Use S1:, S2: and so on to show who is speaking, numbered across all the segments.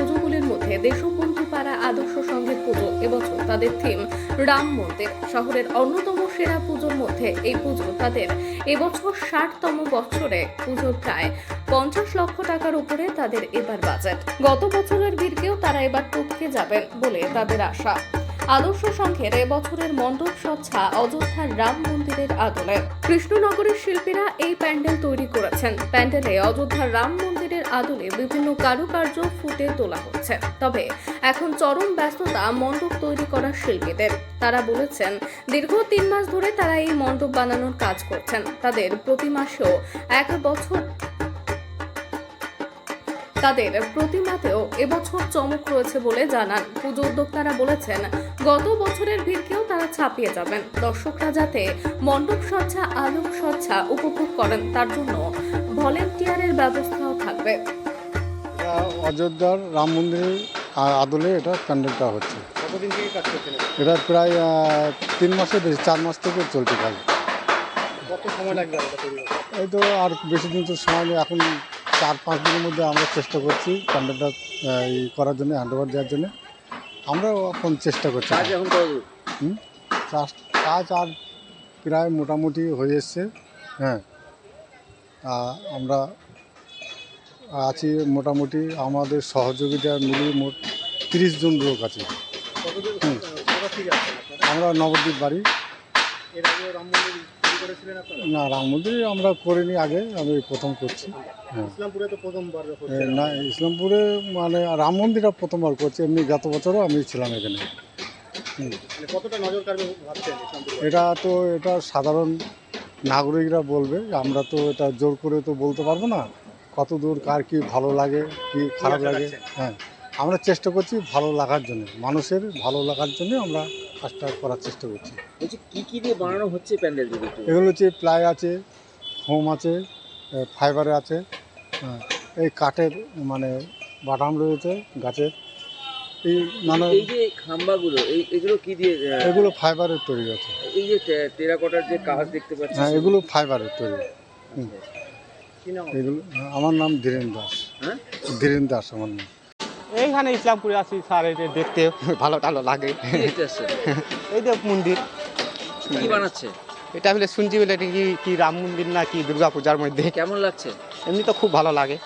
S1: মন্দিরের মধ্যে দেশবন্ধু পাড়া আদর্শ সংঘের পুজো এবছর তাদের থিম রাম মন্দির। শহরের অন্যতম সেরা পুজোর মধ্যে এই পুজো তাদের। এবছর ষাটতম বছরে পুজোর প্রায় পঞ্চাশ লক্ষ টাকার উপরে তাদের এবার বাজেট গত বছরের ভিড়কেও তারা এবার টপকে যাবেন বলে তাদের আশা। আদর্শ সংঘের এবছরের মণ্ডপ সচ্ছা অযোধ্যার রাম মন্দিরের আদলে। কৃষ্ণনগরের শিল্পীরা এই প্যান্ডেল তৈরি করেছেন। প্যান্ডেলে অযোধ্যার রাম মন্দিরের আদলে বিভিন্ন কারুকার্য ফুটে তোলা হচ্ছে। তবে এখন চরম ব্যস্ততা মণ্ডপ তৈরি করা শিল্পীদের। তারা বলেছেন, দীর্ঘ তিন মাস ধরে তারা এই মণ্ডপ বানানোর কাজ করছেন। তাদের প্রতি মাসেও এক বছর তাদের প্রতিমাতেও এবছর চমক রয়েছে বলে জানান। পুজো উদ্যোক্তারা বলেছেন, গত বছরের ভিড়কেও তারা ছাপিয়ে যাবেন। দর্শকরা যাতে মণ্ডপ সজ্জা আলোক সজ্জা উপভোগ করেন, তার জন্য ভলেন্টিয়ারের
S2: এটা অযোধ্যার রাম মন্দিরের আদলে এটা প্যান্ডেলটা হচ্ছে।
S3: কতদিন থেকে কাজ করছেন এটা?
S2: প্রায় তিন মাসের বেশি চার মাস থেকে চলছে কাজ।
S3: কত সময় লাগবে?
S2: এই তো আর বেশি দিন তো সময় নেই এখন চার পাঁচ দিনের মধ্যে আমরা চেষ্টা করছি প্যান্ডেলটা ই করার জন্য হ্যান্ড ওভার দেওয়ার জন্য। আমরাও এখন চেষ্টা করছি।
S3: কাজ এখন
S2: কাজ আর প্রায় মোটামুটি হয়ে এসছে হ্যাঁ। আমরা আছি মোটামুটি আমাদের সহযোগিতা মিলিয়ে মোট তিরিশ জন লোক আছে? আমরা নবদ্বীপ বাড়ি? না রাম মন্দির আমরা করিনি আগে আমি প্রথম করছি। হ্যাঁ। না ইসলামপুরে মানে রাম মন্দিরটা প্রথমবার করছি এমনি গত বছরও আমি ছিলাম এখানে।
S3: মানে
S2: এটা তো এটা সাধারণ নাগরিকরা বলবে আমরা তো এটা জোর করে তো বলতে পারব না। কত দূর কার কি ভালো লাগে কি খারাপ লাগে। হ্যাঁ আমরা চেষ্টা করছি ভালো লাগার জন্য মানুষের ভালো লাগার জন্য আমরা কাজটা করার চেষ্টা করছি।
S4: বলছি কি কি দিয়ে বানানো হচ্ছে প্যান্ডেল
S2: এগুলো হচ্ছে প্লাই আছে হোম আছে ফাইবারে আছে হ্যাঁ, এই কাঠের মানে বাটাম রয়েছে গাছের এই নানা
S4: এই যে খাম্বাগুলো এই এগুলো কি দিয়ে
S2: এগুলো ফাইবারের তৈরি আছে।
S4: এই যে টেরাকোটার যে কাজ দেখতে পাচ্ছি
S2: হ্যাঁ এগুলো ফাইবারের তৈরি।
S3: কি নাম
S2: এগুলো আমার নাম ধীরেন দাস।
S4: হ্যাঁ?
S2: ধীরেন দাস আমার নাম।
S5: এইখানে ইসলামপুরে আসি স্যার এটা দেখতে ভালো টালো লাগে। এই যে মন্দির।
S4: কি বানাচ্ছে?
S5: এটা বলে শুনছি বলে এটা কি কি রাম মন্দির না কি দুর্গা পূজার মধ্যে?
S4: কেমন লাগছে?
S5: এমনি তো খুব ভালো লাগে।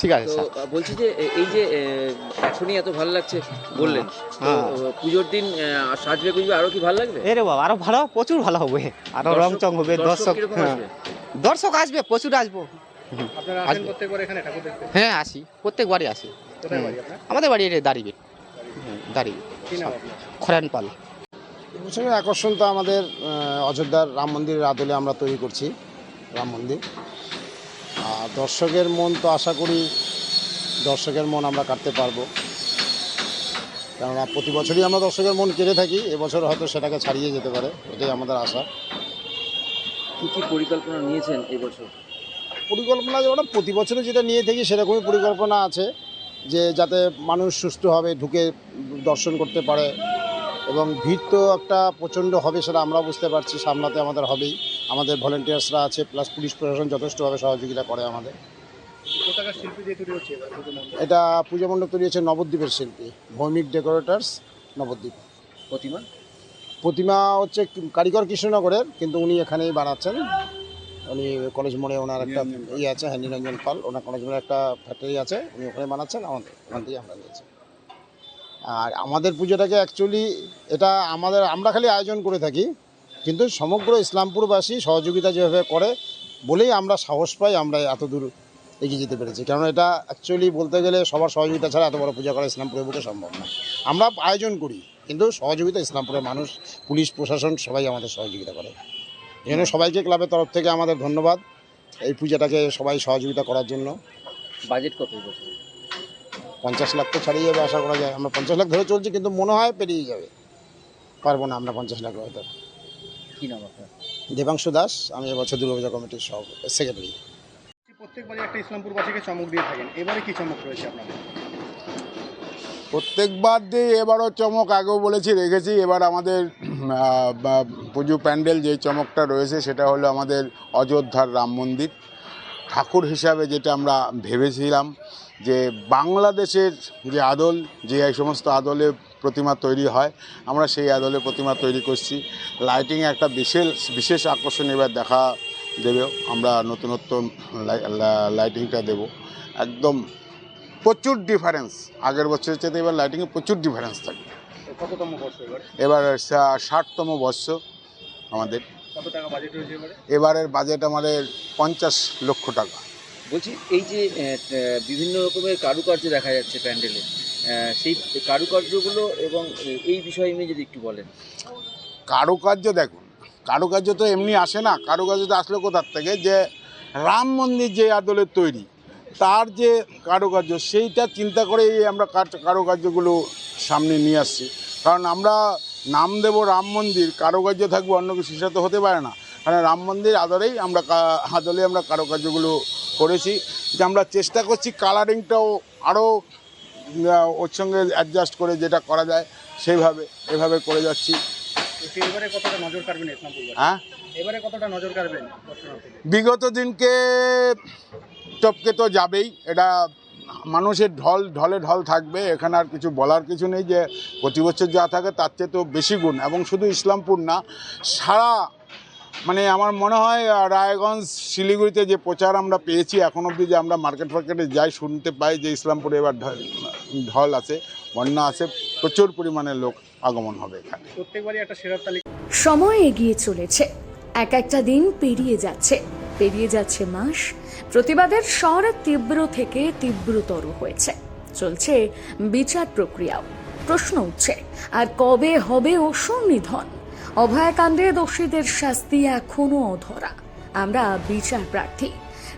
S5: ঠিক আছে স্যার।
S4: বলছি যে এই যে এখনই এত ভালো লাগছে বললেন।
S5: হ্যাঁ।
S4: পুজোর দিন সাজবে গুজবে আরও কি ভালো লাগবে?
S5: এ রে বাবা আরও ভালো প্রচুর ভালো হবে। আরও রং চং হবে দর্শক হ্যাঁ। দর্শক আসবে প্রচুর আসব।
S3: আপনারা আসেন
S5: আসবে।
S3: প্রত্যেকবার এখানে ঠাকুর দেখতে?
S5: হ্যাঁ আসি। প্রত্যেকবারই আসি। আমাদের বাড়ি এটা দাঁড়িয়ে। দাঁড়িয়ে। খরান পাল
S6: এবছরের আকর্ষণ তো আমাদের অযোধ্যার রাম মন্দিরের আদলে আমরা তৈরি করছি রাম মন্দির। আর দর্শকের মন তো আশা করি দর্শকের মন আমরা কাটতে পারব। কেননা প্রতি বছরই আমরা দর্শকের মন কেড়ে থাকি এবছর হয়তো সেটাকে ছাড়িয়ে যেতে পারে এটাই আমাদের আশা।
S4: কি কি পরিকল্পনা নিয়েছেন এবছর
S6: পরিকল্পনা যেমন প্রতি বছরই যেটা নিয়ে থাকি সেরকমই পরিকল্পনা আছে যে যাতে মানুষ সুস্থভাবে ঢুকে দর্শন করতে পারে এবং ভিড় তো একটা প্রচণ্ড হবে সেটা আমরা বুঝতে পারছি সামলাতে আমাদের হবেই। আমাদের ভলেন্টিয়ার্সরা আছে প্লাস পুলিশ প্রশাসন যথেষ্টভাবে সহযোগিতা করে আমাদের? এটা পুজো মণ্ডপ তৈরি হচ্ছে নবদ্বীপের শিল্পী ভৌমিক ডেকোরেটার্স নবদ্বীপ।
S4: প্রতিমা?
S6: প্রতিমা হচ্ছে কারিগর কৃষ্ণনগরের কিন্তু উনি এখানেই বানাচ্ছেন। উনি কলেজ মোড়ে ওনার একটা ইয়ে আছে হ্যাঁ নিরঞ্জন পাল। ওনার কলেজ মোড়ে একটা ফ্যাক্টরি আছে উনি ওখানে বানাচ্ছেন আমাদের ওখান থেকে আমরা নিয়েছি। আর আমাদের পুজোটাকে অ্যাকচুয়ালি এটা আমাদের আমরা খালি আয়োজন করে থাকি কিন্তু সমগ্র ইসলামপুরবাসী সহযোগিতা যেভাবে করে বলেই আমরা সাহস পাই আমরা এত দূর এগিয়ে যেতে পেরেছি। কারণ এটা অ্যাকচুয়ালি বলতে গেলে সবার সহযোগিতা ছাড়া এত বড় পূজা করা ইসলামপুরের বুকে সম্ভব না। আমরা আয়োজন করি। কিন্তু সহযোগিতা ইসলামপুরের মানুষ পুলিশ প্রশাসন সবাই আমাদের সহযোগিতা করে। এই জন্য সবাইকে ক্লাবের তরফ থেকে আমাদের ধন্যবাদ এই পূজাটাকে সবাই সহযোগিতা করার জন্য।
S4: বাজেট কত
S6: পঞ্চাশ লাখ তো ছাড়িয়ে যাবে আশা করা যায়। আমরা পঞ্চাশ লাখ ধরে চলছি কিন্তু মনে হয় পেরিয়ে যাবে। পারব না আমরা পঞ্চাশ লাখ হয়তো।
S4: কি নাম আপনার?
S6: দেবাংশু দাস আমি এবছর দুর্গাপূজা কমিটির সব সেক্রেটারি
S3: প্রত্যেকবারই একটা ইসলামপুরবাসীকে চমক দিয়ে থাকেন। এবারে কি চমক রয়েছে আপনাদের?
S7: প্রত্যেকবার দিয়ে এবারও চমক আগেও বলেছি, রেখেছি, এবার আমাদের পুজো প্যান্ডেল যে চমকটা রয়েছে সেটা হলো আমাদের অযোধ্যার রাম মন্দির। ঠাকুর হিসাবে যেটা আমরা ভেবেছিলাম যে বাংলাদেশের যে আদল, যে এই সমস্ত আদলে প্রতিমা তৈরি হয়, আমরা সেই আদলে প্রতিমা তৈরি করছি। লাইটিংয়ে একটা বিশেষ বিশেষ আকর্ষণ এবার দেখা দেবে আমরা নতুনত্ব লাই- লাইটিংটা দেব। একদম প্রচুর ডিফারেন্স আগের বছরের চেয়ে এবার লাইটিংয়ে প্রচুর ডিফারেন্স থাকে।
S3: কততম বর্ষ এবার?
S7: ষাটতম বর্ষ আমাদের। এবারের বাজেট আমাদের পঞ্চাশ লক্ষ টাকা।
S4: বলছি এই যে বিভিন্ন রকমের কারুকার্য দেখা যাচ্ছে প্যান্ডেলে সেই কারুকার্যগুলো এবং এই বিষয় নিয়ে যদি একটু বলেন।
S7: কারুকার্য দেখুন কারুকার্য তো এমনি আসে না। কারুকার্য তো আসলো কোথার থেকে? যে রাম মন্দির যে আদলের তৈরি তার যে কারুকার্য সেইটা চিন্তা করেই আমরা কার- কারুকার্যগুলো সামনে নিয়ে আসছি। কারণ আমরা নাম দেব রাম মন্দির কারুকার্য থাকবে অন্য কিছু সেটা তো হতে পারে না। কারণ রাম মন্দির আদলেই আমরা আদলে আমরা কারুকার্যগুলো করেছি। যে আমরা চেষ্টা করছি কালারিংটাও আরও ওর সঙ্গে অ্যাডজাস্ট করে যেটা করা যায় সেইভাবে এভাবে করে যাচ্ছি।
S3: এবারে কতটা নজর কাড়বেন
S7: হ্যাঁ?
S3: এবারে কতটা নজর কাড়বেন?
S7: বিগত দিনকে টপকে তো যাবেই। এটা মানুষের ঢল ঢলে ঢল থাকবে। এখানে আর কিছু বলার কিছু নেই যে প্রতি বছর যা থাকে তার চেয়ে তো বেশি গুণ। এবং শুধু ইসলামপুর না সারা মানে আমার মনে হয় রায়গঞ্জ শিলিগুড়িতে যে প্রচার আমরা পেয়েছি এখন অবধি যে আমরা মার্কেট ফার্কেটে যাই শুনতে পাই যে ইসলামপুরে এবার ঢল ঢল আছে বন্যা আছে প্রচুর পরিমাণে লোক আগমন হবে এখানে।
S3: প্রত্যেকবারই একটা সেরার তালিকা।
S8: সময় এগিয়ে চলেছে। এক একটা দিন পেরিয়ে যাচ্ছে। পেরিয়ে যাচ্ছে মাস, প্রতিবাদের স্বর তীব্র থেকে তীব্রতর হয়েছে। চলছে বিচার প্রক্রিয়াও। প্রশ্ন উঠছে, আর কবে হবে অসুর নিধন অভয়াকাণ্ডে দোষীদের শাস্তি এখনও অধরা। আমরা বিচার প্রার্থী।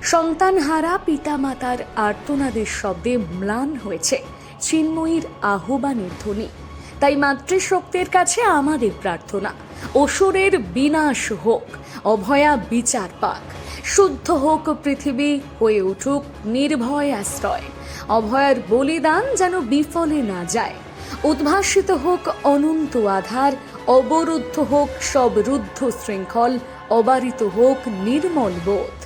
S8: সন্তান সন্তানহারা পিতামাতার আর্তনাদের শব্দে ম্লান হয়েছে। চিন্ময়ীর আহ্বানের ধ্বনি। তাই মাতৃশক্তির কাছে আমাদের প্রার্থনা। অসুরের বিনাশ হোক। অভয়া বিচার পাক। শুদ্ধ হোক পৃথিবী হয়ে উঠুক নির্ভয় আশ্রয়। অভয়ার বলিদান যেন বিফলে না যায়। উদ্ভাসিত হোক অনন্ত আধার, অবরুদ্ধ হোক সব রুদ্ধ শৃঙ্খল, অবারিত হোক নির্মল বোধ।